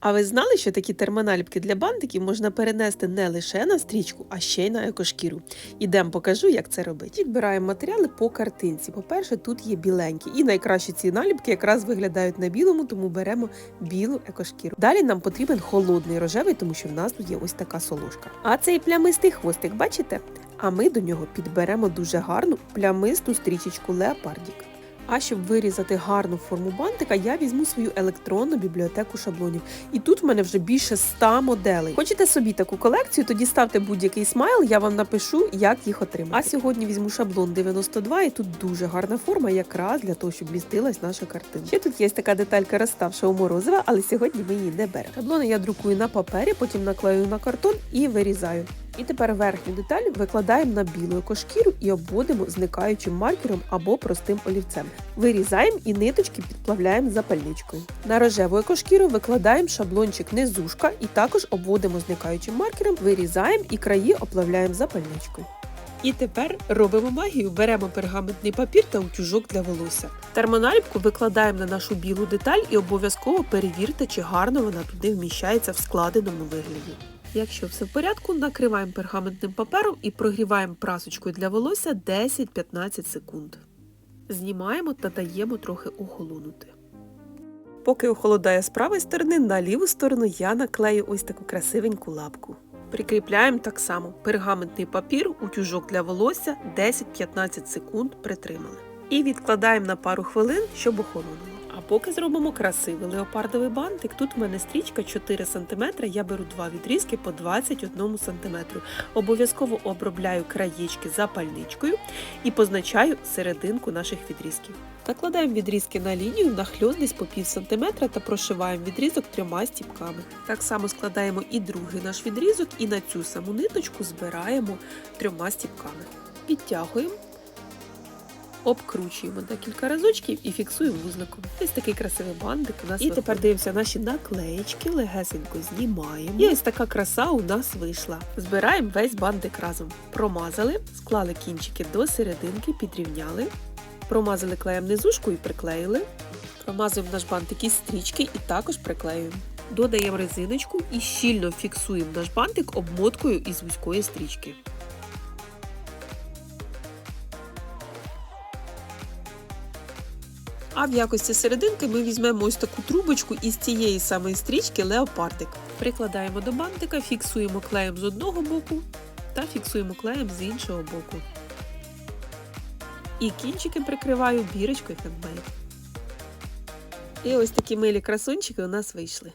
А ви знали, що такі термоналіпки для бантиків можна перенести не лише на стрічку, а ще й на екошкіру? Ідемо покажу, як це робити. Відбираємо матеріали по картинці. По-перше, тут є біленькі. І найкраще ці наліпки якраз виглядають на білому, тому беремо білу екошкіру. Далі нам потрібен холодний рожевий, тому що в нас є ось така солошка. А цей плямистий хвостик, бачите? А ми до нього підберемо дуже гарну плямисту стрічечку леопардік. А щоб вирізати гарну форму бантика, я візьму свою електронну бібліотеку шаблонів. І тут в мене вже більше 100 моделей. Хочете собі таку колекцію, тоді ставте будь-який смайл, я вам напишу, як їх отримати. А сьогодні візьму шаблон 92, і тут дуже гарна форма, якраз для того, щоб містилась наша картина. Ще тут є така деталька розставшого морозива, але сьогодні ми її не беремо. Шаблони я друкую на папері, потім наклею на картон і вирізаю. І тепер верхню деталь викладаємо на білу екошкіру і обводимо зникаючим маркером або простим олівцем. Вирізаємо і ниточки підплавляємо запальничкою. На рожеву екошкіру викладаємо шаблончик низушка і також обводимо зникаючим маркером, вирізаємо і краї оплавляємо запальничкою. І тепер робимо магію, беремо пергаментний папір та утюжок для волосся. Термоналіпку викладаємо на нашу білу деталь і обов'язково перевірте, чи гарно вона туди вміщається в складеному вигляді. Якщо все в порядку, накриваємо пергаментним папером і прогріваємо прасочкою для волосся 10-15 секунд. Знімаємо та даємо трохи охолонути. Поки охолодає з правої сторони, на ліву сторону я наклею ось таку красивеньку лапку. Прикріпляємо так само пергаментний папір, утюжок для волосся 10-15 секунд притримали. І відкладаємо на пару хвилин, щоб охолонуло. Поки зробимо красивий леопардовий бантик, тут в мене стрічка 4 см, я беру два відрізки по 21 см. Обов'язково обробляю краєчки запальничкою і позначаю серединку наших відрізків. Накладаємо відрізки на лінію, нахльост десь по пів сантиметра та прошиваємо відрізок трьома стіпками. Так само складаємо і другий наш відрізок, і на цю саму ниточку збираємо трьома стіпками. Підтягуємо обкручуємо декілька разочків і фіксуємо вузликом. Ось такий красивий бандик у нас. І тепер дивимося наші наклеєчки, легесенько знімаємо. І ось така краса у нас вийшла. Збираємо весь бандик разом. Промазали, склали кінчики до серединки, підрівняли, промазали клеєм низушку і приклеїли. Промазуємо наш бантик із стрічки і також приклеюємо. Додаємо резиночку і щільно фіксуємо наш бантик обмоткою із вузької стрічки. А в якості серединки ми візьмемо ось таку трубочку із цієї самої стрічки леопардик. Прикладаємо до бантика, фіксуємо клеєм з одного боку та фіксуємо клеєм з іншого боку. І кінчики прикриваю бірочкою хендмейд. І ось такі милі красунчики у нас вийшли.